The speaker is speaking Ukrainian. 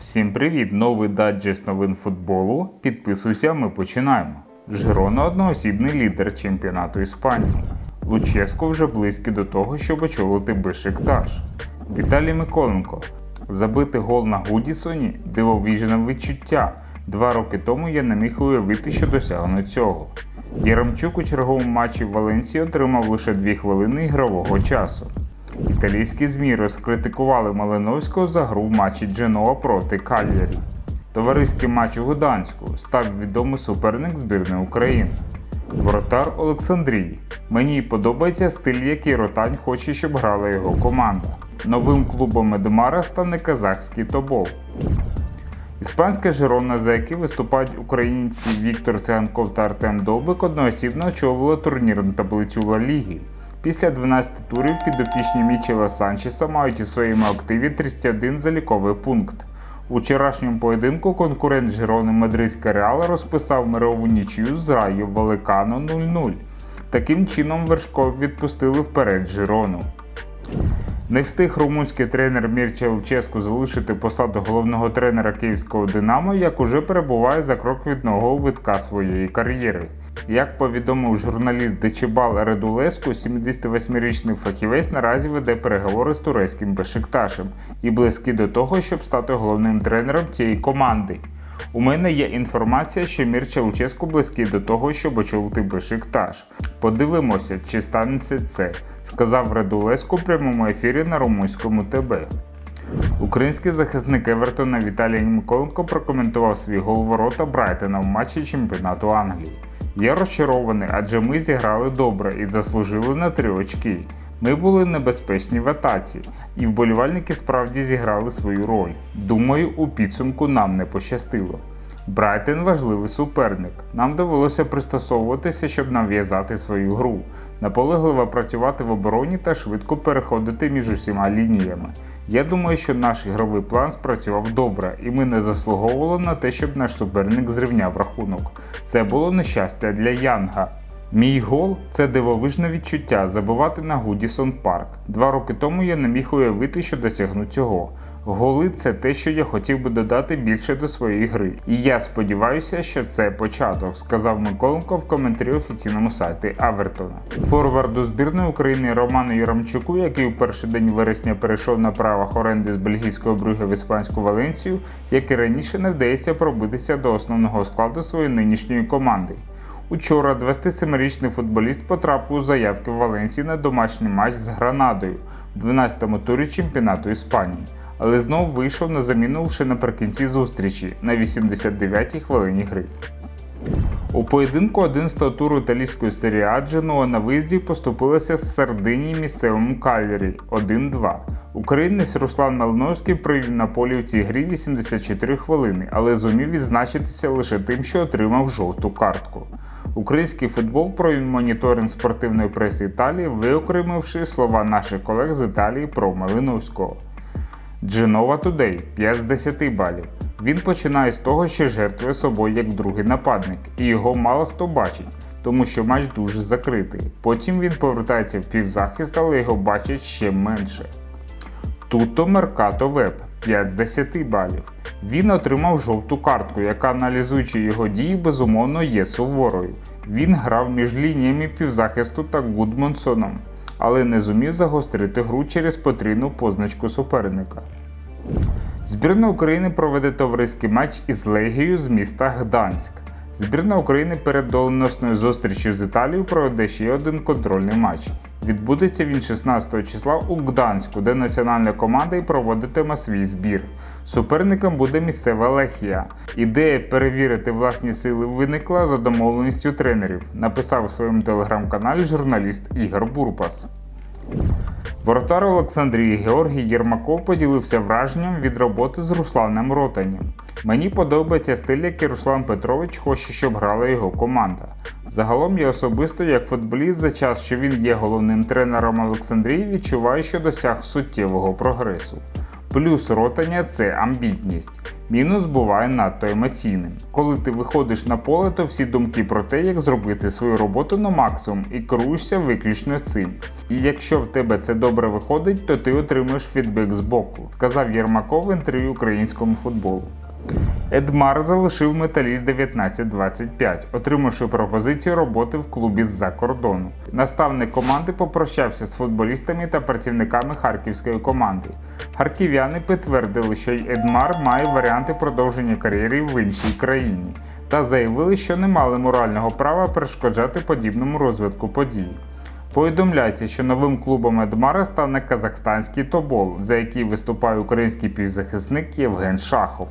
Всім привіт! Новий даджест новин футболу. Підписуйся, ми починаємо. Жирона одноосібний лідер чемпіонату Іспанії. Луческо вже близький до того, щоб очолити Бешикташ. Віталій Миколенко. Забити гол на Гудісоні дивовижне відчуття. Два роки тому я не міг уявити, що досягну цього. Яремчук у черговому матчі в Валенсії отримав лише 2 хвилини ігрового часу. Італійські ЗМІ розкритикували Малиновського за гру в матчі Дженоа проти Кальярі. Товариський матч у Гданську став відомий суперник збірної України. Воротар Олександрій. Мені подобається стиль, який Ротань хоче, щоб грала його команда. Новим клубом Едмара стане казахський Тобол. Іспанська Жирона, за які виступають українці Віктор Циганков та Артем Довбик, одноосібно очолила турнірну таблицю Ла Ліги. Після 12 турів підопічні Мічела Санчеса мають у своєму активі 31 заліковий пункт. У вчорашньому поєдинку конкурент Жирони Мадридська Реала розписав мирову нічию з Раю Великано 0-0. Таким чином вершков відпустили вперед Жирону. Не встиг румунський тренер Мірча Луческу залишити посаду головного тренера київського Динамо, як уже перебуває за крок від нового витка своєї кар'єри. Як повідомив журналіст Дечибал Редулеску, 78-річний фахівець наразі веде переговори з турецьким Бешикташем і близький до того, щоб стати головним тренером цієї команди. У мене є інформація, що Мірча Луческу близький до того, щоб очолити Бешикташ. Подивимося, чи станеться це, сказав Редулеску в прямому ефірі на румунському ТБ. Український захисник Евертона Віталій Миколенко прокоментував свій гол ворота Брайтона в матчі чемпіонату Англії. Я розчарований, адже ми зіграли добре і заслужили на три очки. Ми були небезпечні в атаці, і вболівальники справді зіграли свою роль. Думаю, у підсумку нам не пощастило. Брайтон важливий суперник. Нам довелося пристосовуватися, щоб нав'язати свою гру, наполегливо працювати в обороні та швидко переходити між усіма лініями. Я думаю, що наш ігровий план спрацював добре, і ми не заслуговували на те, щоб наш суперник зрівняв рахунок. Це було нещастя для Янга. Мій гол це дивовижне відчуття забивати на Гудісон Парк. Два роки тому я не міг уявити, що досягну цього. Голи це те, що я хотів би додати більше до своєї гри. І я сподіваюся, що це початок, сказав Миколенко в коментарі офіційному сайті Авертона. Форварду збірної України Роману Яремчуку, який у перший день вересня перейшов на правах оренди з бельгійського брюга в іспанську Валенцію, як і раніше не вдається пробитися до основного складу своєї нинішньої команди. Учора 27-річний футболіст потрапив у заявки в Валенсії на домашній матч з Гранадою в 12-му турі чемпіонату Іспанії, але знову вийшов на заміну лише наприкінці зустрічі на 89-й хвилині гри. У поєдинку 11-го туру італійської серії А на виїзді поступилася з Сардинії місцевому Кальярі 1-2. Українець Руслан Малиновський провів на полі в цій грі 84 хвилини, але зумів відзначитися лише тим, що отримав жовту картку. Український футбол провів моніторинг спортивної преси Італії, виокремивши слова наших колег з Італії про Малиновського. Дженова Тудей 5 з 10 балів. Він починає з того, що жертвує собою як другий нападник, і його мало хто бачить, тому що матч дуже закритий. Потім він повертається в півзахист, але його бачать ще менше. Туто Меркато Веб 5 з 10 балів. Він отримав жовту картку, яка, аналізуючи його дії, безумовно є суворою. Він грав між лініями півзахисту та Гудмонсоном, але не зумів загострити гру через потрійну позначку суперника. Збірна України проведе товариський матч із Легією з міста Гданськ. Збірна України перед доленосною зустрічю з Італією проведе ще один контрольний матч. Відбудеться він 16 числа у Гданську, де національна команда і проводитиме свій збір. Суперником буде місцева Лехія. Ідея перевірити власні сили виникла за домовленістю тренерів, написав у своєму телеграм-каналі журналіст Ігор Бурпас. Воротар Олександрії Георгій Єрмаков поділився враженням від роботи з Русланом Ротанем. Мені подобається стиль, який Руслан Петрович хоче, щоб грала його команда. Загалом я особисто, як футболіст, за час, що він є головним тренером Олександрії, відчуваю, що досяг суттєвого прогресу. Плюс ротання це амбітність. Мінус буває надто емоційним. Коли ти виходиш на поле, то всі думки про те, як зробити свою роботу на максимум і керуєшся виключно цим. І якщо в тебе це добре виходить, то ти отримуєш фідбек з боку, сказав Єрмаков в інтерв'ю українському футболу. Едмар залишив металіст 1925, отримавши пропозицію роботи в клубі з-за кордону. Наставник команди попрощався з футболістами та працівниками харківської команди. Харків'яни підтвердили, що й Едмар має варіанти продовження кар'єри в іншій країні, та заявили, що не мали морального права перешкоджати подібному розвитку подій. Повідомляється, що новим клубом Едмара стане казахстанський Тобол, за який виступає український півзахисник Євген Шахов.